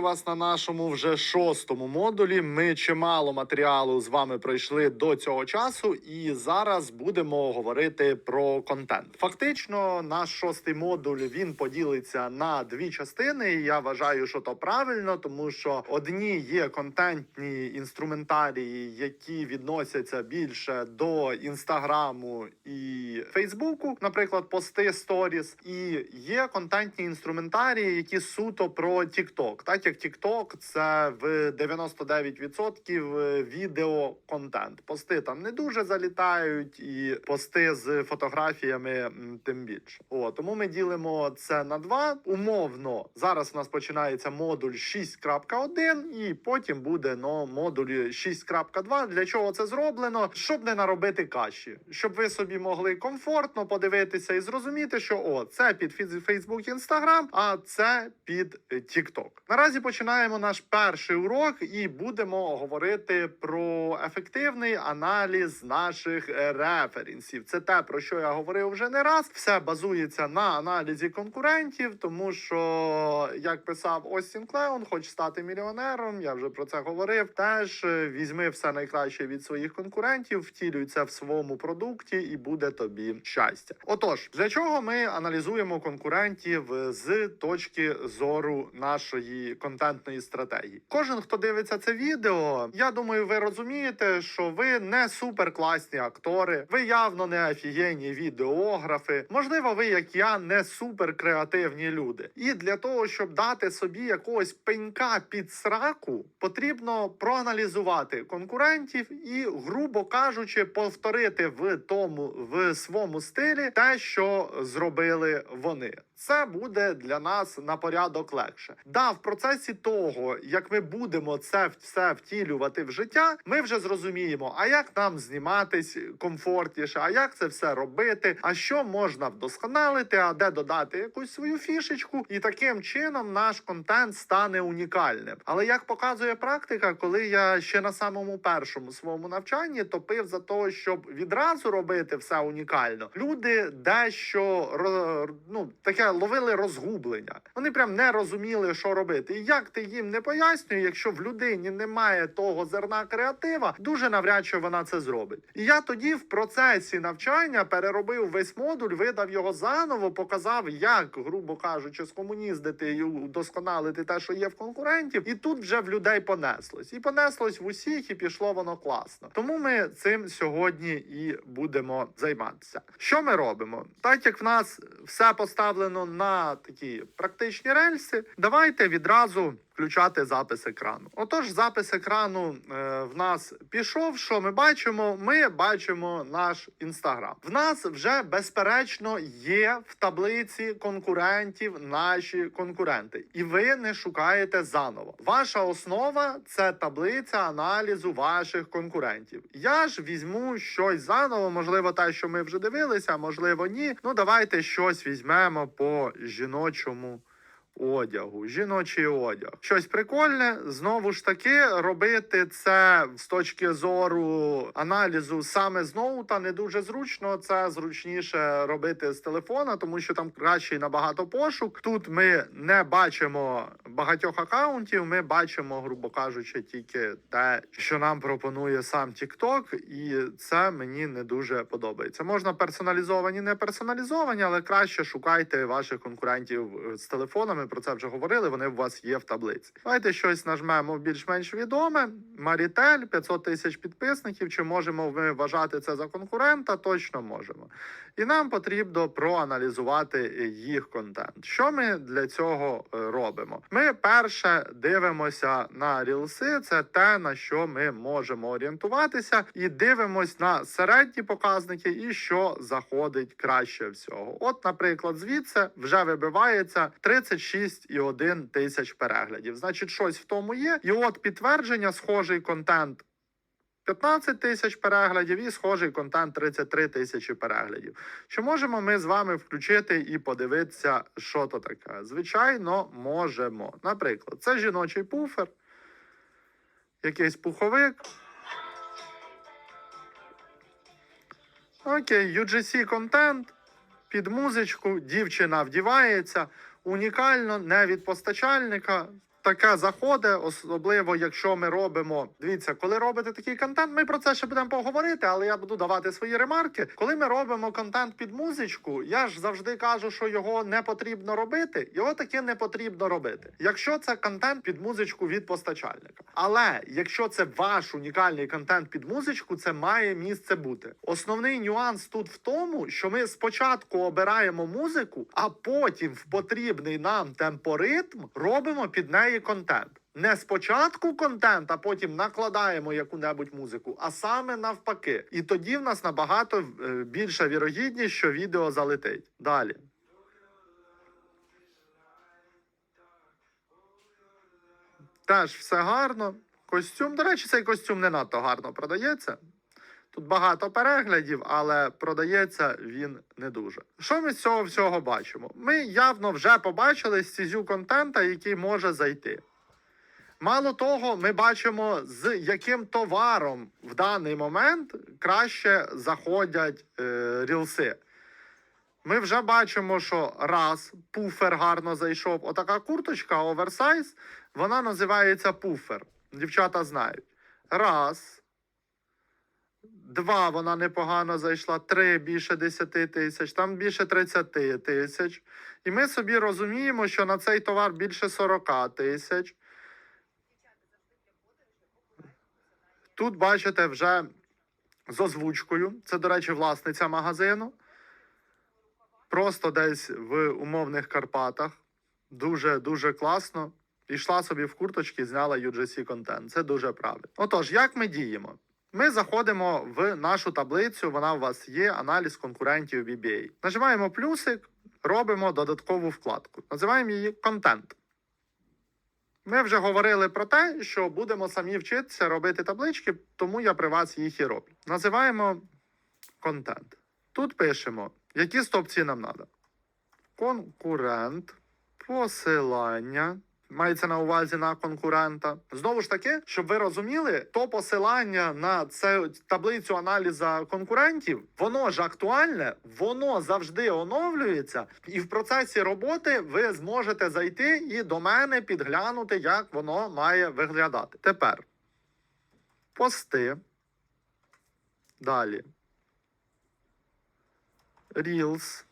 Вас на нашому вже шостому модулі. Ми чимало матеріалу з вами пройшли до цього часу, і зараз будемо говорити про контент. Фактично, наш шостий модуль він поділиться на дві частини. і Я вважаю, що то правильно, тому що одні є контентні інструментарії, які відносяться більше до інстаграму і Фейсбуку, наприклад, пости сторіс, і є контентні інструментарії, які суто про TikTok. Так як TikTok це в 99% відеоконтент. Пости там не дуже залітають, і пости з фотографіями тим більше. О, тому ми ділимо це на два. Умовно, зараз у нас починається модуль 6.1, і потім буде но модуль 6.2. Для чого це зроблено? Щоб не наробити каші, щоб ви собі могли комфортно подивитися і зрозуміти, що о, це під Facebook, Instagram, а це під е, TikTok. Наразі починаємо наш перший урок і будемо говорити про ефективний аналіз наших референсів. Це те, про що я говорив вже не раз. Все базується на аналізі конкурентів, тому що, як писав Остін Клеон, хоче стати мільйонером. Я вже про це говорив. Теж візьми все найкраще від своїх конкурентів, втілюй це в своєму продукті, і буде тобі щастя. Отож, для чого ми аналізуємо конкурентів з точки зору нашої контентної стратегії? Кожен, хто дивиться це відео, я думаю, ви розумієте, що ви не суперкласні актори, ви явно не офігенні відеографи. Можливо, ви, як я, не суперкреативні люди. І для того, щоб дати собі якогось пенька під сраку, потрібно проаналізувати конкурентів і, грубо кажучи, повторити в тому в своєму стилі те, що зробили вони. Це буде для нас на порядок легше. Да, в процесі того, як ми будемо це все втілювати в життя, ми вже зрозуміємо, а як нам зніматись комфортніше, а як це все робити, а що можна вдосконалити, а де додати якусь свою фішечку, і таким чином наш контент стане унікальним. Але як показує практика, коли я ще на самому першому своєму навчанні топив за те, щоб відразу робити все унікально, люди дещо ну таке ловили розгублення. Вони прям не розуміли, що робити. І як ти їм не пояснює, якщо в людині немає того зерна креатива, дуже навряд чи вона це зробить. І я тоді в процесі навчання переробив весь модуль, видав його заново, показав, як, грубо кажучи, скомуніздити і удосконалити те, що є в конкурентів. І тут вже в людей понеслось. І понеслось в усіх, і пішло воно класно. Тому ми цим сьогодні і будемо займатися. Що ми робимо? Так як в нас все поставлено на такі практичні рельси, давайте відразу. Включати запис екрану. Отож, запис екрану е, в нас пішов. Що ми бачимо? Ми бачимо наш інстаграм. В нас вже безперечно є в таблиці конкурентів наші конкуренти, і ви не шукаєте заново. Ваша основа це таблиця аналізу ваших конкурентів. Я ж візьму щось заново, можливо, те, що ми вже дивилися, можливо, ні. Ну давайте щось візьмемо по жіночому одягу, жіночий одяг. Щось прикольне. Знову ж таки, робити це з точки зору аналізу саме з ноута не дуже зручно. Це зручніше робити з телефона, тому що там кращий набагато пошук. Тут ми не бачимо багатьох акаунтів. Ми бачимо, грубо кажучи, тільки те, що нам пропонує сам TikTok, і це мені не дуже подобається. Можна персоналізовані, не персоналізовані, але краще шукайте ваших конкурентів з телефонами. Про це вже говорили. Вони у вас є в таблиці. Давайте щось нажмемо більш-менш відоме. Марітель 500 тисяч підписників. Чи можемо ми вважати це за конкурента? Точно можемо. І нам потрібно проаналізувати їх контент. Що ми для цього е, робимо? Ми перше дивимося на рілси. Це те на що ми можемо орієнтуватися, і дивимось на середні показники, і що заходить краще всього. От, наприклад, звідси вже вибивається 36,1 тисяч переглядів. Значить, щось в тому є. І от підтвердження, схожий контент 15 тисяч переглядів і схожий контент 33 тисячі переглядів. Чи можемо ми з вами включити і подивитися, що то таке? Звичайно, можемо. Наприклад, це жіночий пуфер, якийсь пуховик. Окей, UGC контент під музичку, дівчина вдівається унікально, не від постачальника. Таке заходить, особливо якщо ми робимо. Дивіться, коли робите такий контент, ми про це ще будемо поговорити, але я буду давати свої ремарки. Коли ми робимо контент під музичку, я ж завжди кажу, що його не потрібно робити. Його таки не потрібно робити. Якщо це контент під музичку від постачальника. Але якщо це ваш унікальний контент під музичку, це має місце бути. Основний нюанс тут в тому, що ми спочатку обираємо музику, а потім в потрібний нам темпоритм робимо під неї контент. Не спочатку контент, а потім накладаємо яку-небудь музику, а саме навпаки. І тоді в нас набагато е, більша вірогідність, що відео залетить. Далі. Теж все гарно. Костюм, до речі, цей костюм не надто гарно продається. Тут багато переглядів, але продається він не дуже. Що ми з цього всього бачимо? Ми явно вже побачили стізю контента, який може зайти. Мало того, ми бачимо, з яким товаром в даний момент краще заходять е, рілси. Ми вже бачимо, що раз пуфер гарно зайшов. Отака курточка оверсайз, вона називається пуфер. Дівчата знають. Раз. Два, вона непогано зайшла, три більше 10 тисяч, там більше 30 тисяч. І ми собі розуміємо, що на цей товар більше 40 тисяч. Тут бачите вже з озвучкою. Це, до речі, власниця магазину. Просто десь в умовних Карпатах. Дуже дуже класно. Ішла собі в курточки, зняла UGC контент. Це дуже правильно. Отож, як ми діємо? Ми заходимо в нашу таблицю, вона у вас є, аналіз конкурентів BBA. Нажимаємо плюсик, робимо додаткову вкладку. Називаємо її контент. Ми вже говорили про те, що будемо самі вчитися робити таблички, тому я при вас їх і роблю. Називаємо контент. Тут пишемо, які стопці нам треба. Конкурент, посилання. Мається на увазі на конкурента. Знову ж таки, щоб ви розуміли, то посилання на цю таблицю аналізу конкурентів, воно ж актуальне, воно завжди оновлюється, і в процесі роботи ви зможете зайти і до мене підглянути, як воно має виглядати. Тепер пости. Далі. Reels.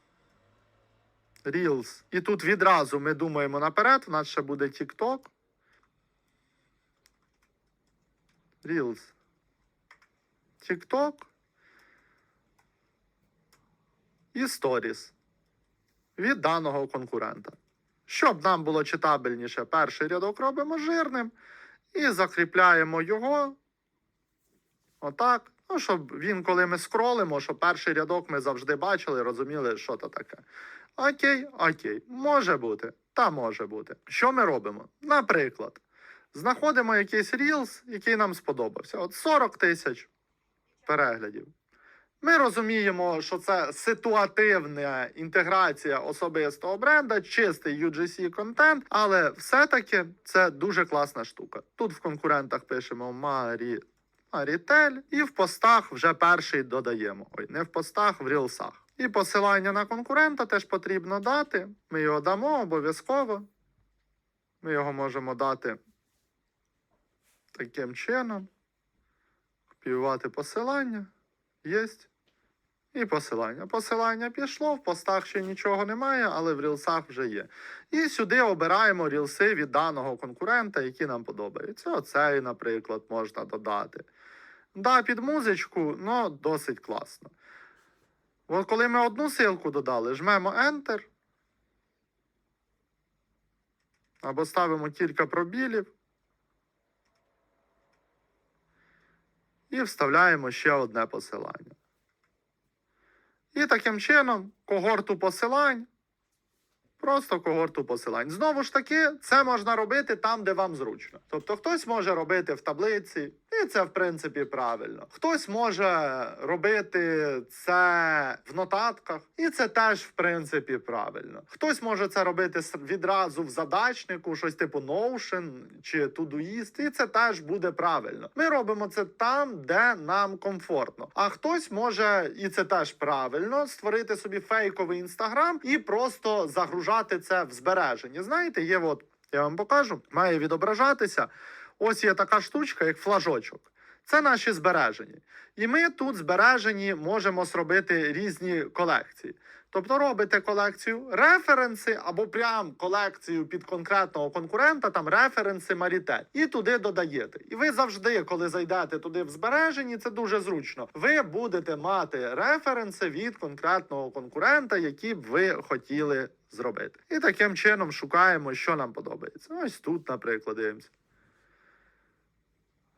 Reels. І тут відразу ми думаємо наперед, у нас ще буде TikTok. Reels. TikTok. І Stories. Від даного конкурента. Щоб нам було читабельніше, перший рядок робимо жирним і закріпляємо його. Отак. Ну, щоб він, коли ми скролимо, щоб перший рядок ми завжди бачили, розуміли, що то таке. Окей, окей, може бути, та може бути. Що ми робимо? Наприклад, знаходимо якийсь Reels, який нам сподобався. От 40 тисяч переглядів. Ми розуміємо, що це ситуативна інтеграція особистого бренда, чистий UGC контент, але все-таки це дуже класна штука. Тут в конкурентах пишемо Марі. Марітель, і в постах вже перший додаємо. Ой, не в постах, в рілсах. І посилання на конкурента теж потрібно дати. Ми його дамо обов'язково. Ми його можемо дати таким чином. Копіювати посилання. Єсть. І посилання. Посилання пішло, в постах ще нічого немає, але в рілсах вже є. І сюди обираємо рілси від даного конкурента, які нам подобаються. Оцей, наприклад, можна додати. Да, під музичку, але досить класно. От коли ми одну силку додали, жмемо Enter. Або ставимо кілька пробілів. І вставляємо ще одне посилання. І таким чином когорту посилань. Просто когорту посилань. Знову ж таки, це можна робити там, де вам зручно. Тобто, хтось може робити в таблиці, і це в принципі правильно. Хтось може робити це в нотатках, і це теж в принципі правильно. Хтось може це робити відразу в задачнику, щось типу Notion чи Todoist, і це теж буде правильно. Ми робимо це там, де нам комфортно. А хтось може, і це теж правильно, створити собі фейковий інстаграм і просто загружати це в збереженні. Знаєте, є от Я вам покажу. Має відображатися. Ось є така штучка, як флажочок. Це наші збережені. І ми тут збережені можемо зробити різні колекції. Тобто робите колекцію референси або прям колекцію під конкретного конкурента, там референси Маріте, і туди додаєте. І ви завжди, коли зайдете туди в збережені, це дуже зручно. Ви будете мати референси від конкретного конкурента, які б ви хотіли зробити. І таким чином шукаємо, що нам подобається. Ось тут, наприклад, дивимося.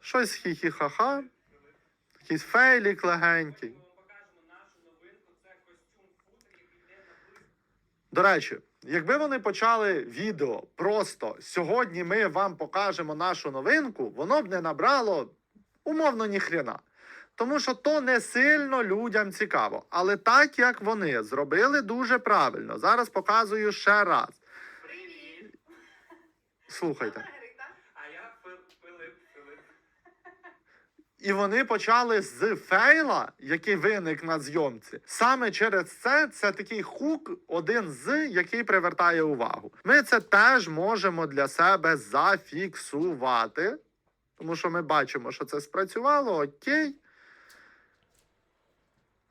Щось хі-хі-ха-ха, якийсь фейлік легенький. До речі, якби вони почали відео просто сьогодні ми вам покажемо нашу новинку, воно б не набрало умовно ніхрена. Тому що то не сильно людям цікаво. Але так як вони зробили дуже правильно. Зараз показую ще раз. Привіт! Слухайте. А я Фил- Филип, Филип. І вони почали з фейла, який виник на зйомці. Саме через це це такий хук, один з який привертає увагу. Ми це теж можемо для себе зафіксувати, тому що ми бачимо, що це спрацювало. Окей.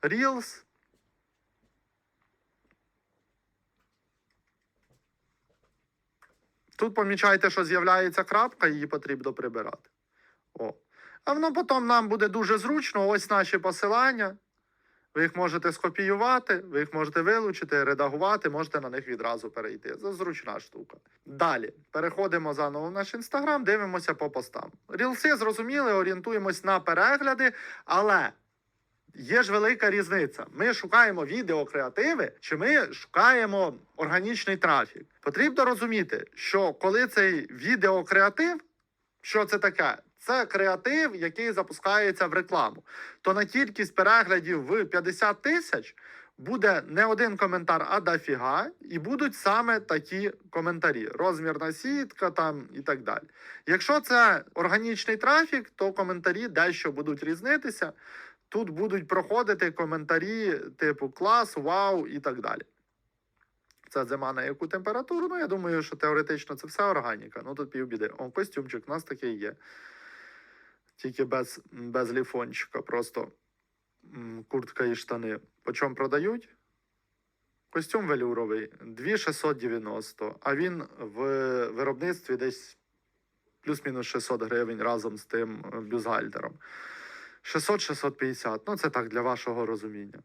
Reels. Тут помічайте, що з'являється крапка, її потрібно прибирати. О. А воно потім нам буде дуже зручно. Ось наші посилання. Ви їх можете скопіювати, ви їх можете вилучити, редагувати, можете на них відразу перейти. Це зручна штука. Далі переходимо заново в наш інстаграм, дивимося по постам. Рілси зрозуміли, орієнтуємось на перегляди, але є ж велика різниця. Ми шукаємо відеокреативи, чи ми шукаємо органічний трафік. Потрібно розуміти, що коли цей відеокреатив, що це таке? Це креатив, який запускається в рекламу. То на кількість переглядів в 50 тисяч буде не один коментар, а дофіга, і будуть саме такі коментарі: розмірна сітка там і так далі. Якщо це органічний трафік, то коментарі дещо будуть різнитися. Тут будуть проходити коментарі типу клас, вау і так далі. Це зима на яку температуру? Ну, я думаю, що теоретично це все органіка. Ну тут півбіди. О, костюмчик у нас такий є. Тільки без, без ліфончика, просто куртка і штани. По чому продають? Костюм велюровий 2690, а він в виробництві десь плюс-мінус 600 гривень разом з тим е, бюзгальтером. 600-650. Ну, це так для вашого розуміння.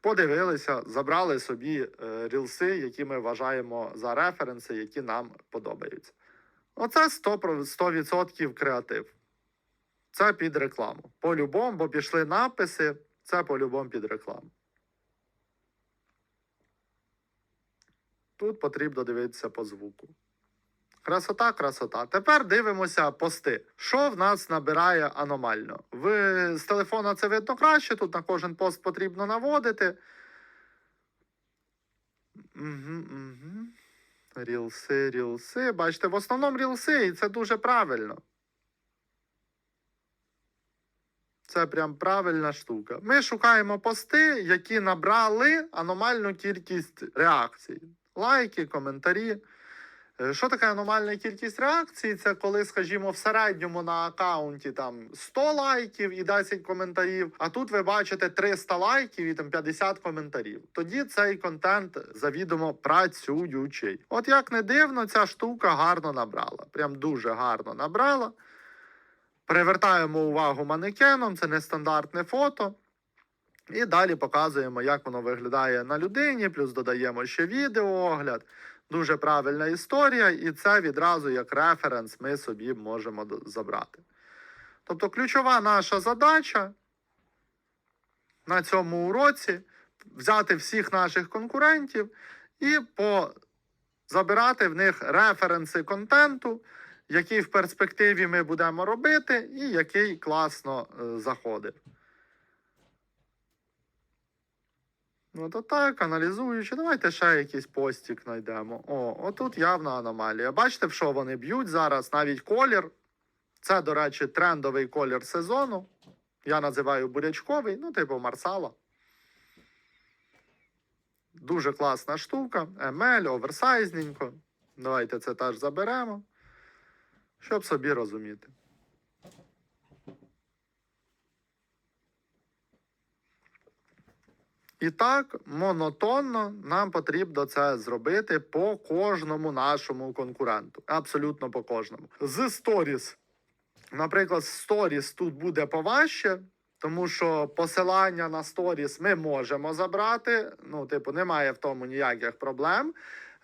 Подивилися, забрали собі е, рілси, які ми вважаємо за референси, які нам подобаються. Оце 100%, 100% креатив. Це під рекламу. По-любому, бо пішли написи, це по-любому під рекламу. Тут потрібно дивитися по звуку. Красота, красота. Тепер дивимося пости. Що в нас набирає аномально? В, з телефона це видно краще. Тут на кожен пост потрібно наводити. Угу, угу. Рілси, рілси. Бачите, в основному рілси, і це дуже правильно. Це прям правильна штука. Ми шукаємо пости, які набрали аномальну кількість реакцій. Лайки, коментарі. Е, Що таке аномальна кількість реакцій? Це коли, скажімо, в середньому на аккаунті там 100 лайків і 10 коментарів, а тут ви бачите 300 лайків і там 50 коментарів. Тоді цей контент завідомо працюючий. От як не дивно, ця штука гарно набрала. Прям дуже гарно набрала. Привертаємо увагу манекеном, це нестандартне фото. І далі показуємо, як воно виглядає на людині, плюс додаємо ще відеоогляд. Дуже правильна історія, і це відразу як референс ми собі можемо забрати. Тобто, ключова наша задача на цьому уроці взяти всіх наших конкурентів і по... забирати в них референси контенту, який в перспективі ми будемо робити, і який класно е, заходив. Ну, то так, аналізуючи, давайте ще якийсь постік знайдемо. О, отут явна аномалія. Бачите, в що вони б'ють зараз? Навіть колір. Це, до речі, трендовий колір сезону. Я називаю бурячковий, ну, типу Марсала. Дуже класна штука. Емель, оверсайзненько. Давайте це теж заберемо, щоб собі розуміти. І так, монотонно нам потрібно це зробити по кожному нашому конкуренту. Абсолютно по кожному. З Stories. Наприклад, Stories тут буде поважче, тому що посилання на Stories ми можемо забрати. Ну, типу, немає в тому ніяких проблем.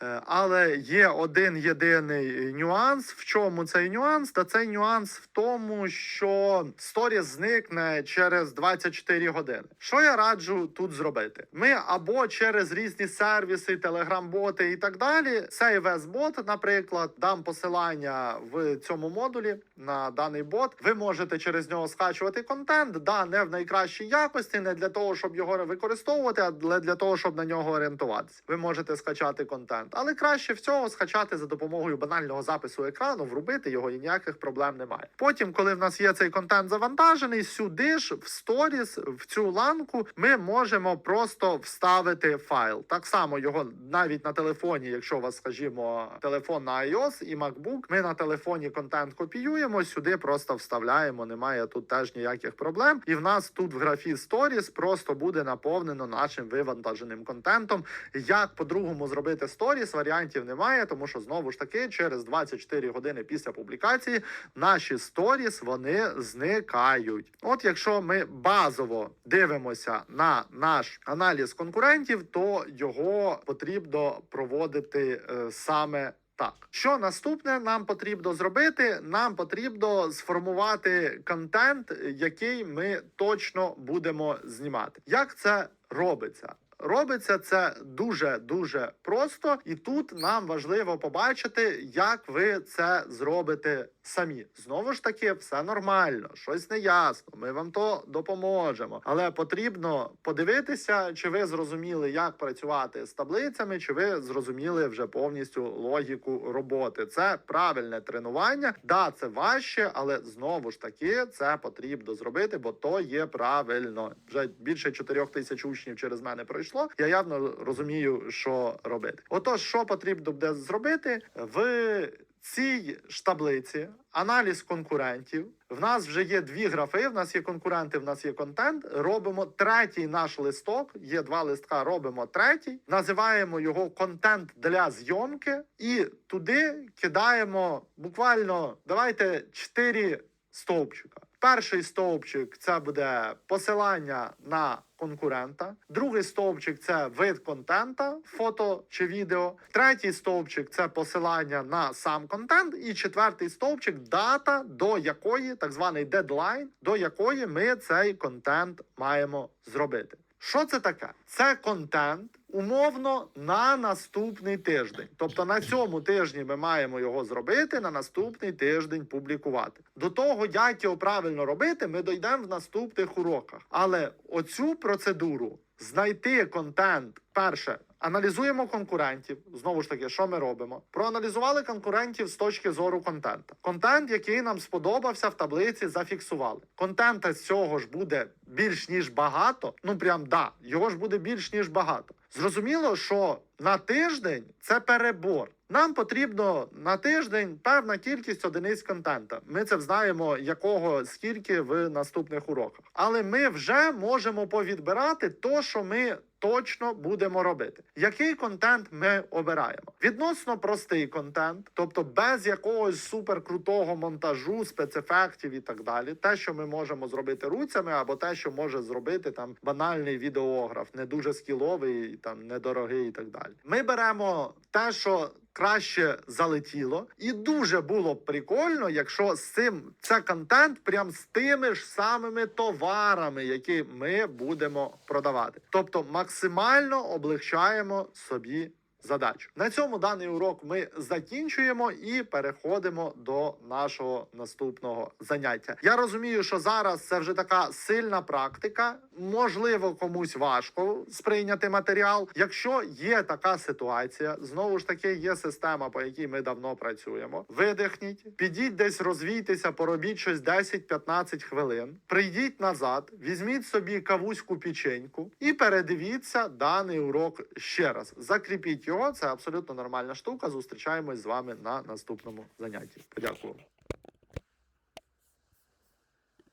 Е, Але є один єдиний нюанс. В чому цей нюанс? Та цей нюанс в тому, що сторіс зникне через 24 години. Що я раджу тут зробити? Ми або через різні сервіси, телеграм-боти і так далі. Цей бот, наприклад, дам посилання в цьому модулі на даний бот. Ви можете через нього скачувати контент. Да, не в найкращій якості, не для того, щоб його використовувати, але для того, щоб на нього орієнтуватися. Ви можете скачати контент, але краще всього скачати за допомогою банального запису екрану, врубити його і ніяких проблем немає. Потім, коли в нас є цей контент завантажений, сюди ж в сторіс, в цю ланку, ми можемо просто вставити файл. Так само його навіть на телефоні, якщо у вас, скажімо, телефон на iOS і MacBook, ми на телефоні контент копіюємо, сюди просто вставляємо. Немає тут теж ніяких проблем. І в нас тут в графі Stories просто буде наповнено нашим вивантаженим контентом. Як по-другому зробити Stories, варіантів немає, тому що знову ж таки через 24 години після публікації наші Stories вони зникають. От якщо ми базово дивимося на наш аналіз конкурентів, то його потрібно проводити е, саме. Так, що наступне нам потрібно зробити? Нам потрібно сформувати контент, який ми точно будемо знімати. Як це робиться? Робиться це дуже дуже просто, і тут нам важливо побачити, як ви це зробите самі. Знову ж таки, все нормально, щось не ясно. Ми вам то допоможемо. Але потрібно подивитися, чи ви зрозуміли, як працювати з таблицями, чи ви зрозуміли вже повністю логіку роботи. Це правильне тренування. Да, це важче, але знову ж таки це потрібно зробити, бо то є правильно. Вже більше 4 тисяч учнів через мене пройшло. Я явно розумію, що робити. Отож, що потрібно буде зробити в цій ж таблиці аналіз конкурентів. В нас вже є дві графи. В нас є конкуренти, в нас є контент. Робимо третій наш листок. Є два листка. Робимо третій, називаємо його контент для зйомки, і туди кидаємо буквально давайте чотири стовпчика. Перший стовпчик це буде посилання на конкурента. Другий стовпчик це вид контента, фото чи відео. Третій стовпчик це посилання на сам контент. І четвертий стовпчик дата, до якої так званий дедлайн, до якої ми цей контент маємо зробити. Що це таке? Це контент умовно на наступний тиждень. Тобто на цьому тижні ми маємо його зробити, на наступний тиждень публікувати. До того, як його правильно робити, ми дійдемо в наступних уроках. Але оцю процедуру знайти контент перше. Аналізуємо конкурентів. Знову ж таки, що ми робимо? Проаналізували конкурентів з точки зору контента. Контент, який нам сподобався в таблиці, зафіксували. Контента з цього ж буде більш ніж багато. Ну прям да, його ж буде більш ніж багато. Зрозуміло, що на тиждень це перебор. Нам потрібно на тиждень певна кількість одиниць контента. Ми це знаємо, якого скільки в наступних уроках. Але ми вже можемо повідбирати то, що ми точно будемо робити. Який контент ми обираємо? Відносно простий контент, тобто без якогось суперкрутого монтажу, спецефектів і так далі. Те, що ми можемо зробити руцями, або те, що може зробити там банальний відеограф, не дуже скіловий, там недорогий і так далі. Ми беремо те, що краще залетіло, і дуже було б прикольно, якщо з цим це контент прям з тими ж самими товарами, які ми будемо продавати. Тобто максимально облегчаємо собі. Задачу на цьому даний урок ми закінчуємо і переходимо до нашого наступного заняття. Я розумію, що зараз це вже така сильна практика. Можливо, комусь важко сприйняти матеріал. Якщо є така ситуація, знову ж таки є система, по якій ми давно працюємо. Видихніть, підіть десь, розвійтеся, поробіть щось 10-15 хвилин. Прийдіть назад, візьміть собі кавуську печеньку і передивіться даний урок ще раз. Закріпіть його. Це абсолютно нормальна штука. Зустрічаємось з вами на наступному занятті. Подякую.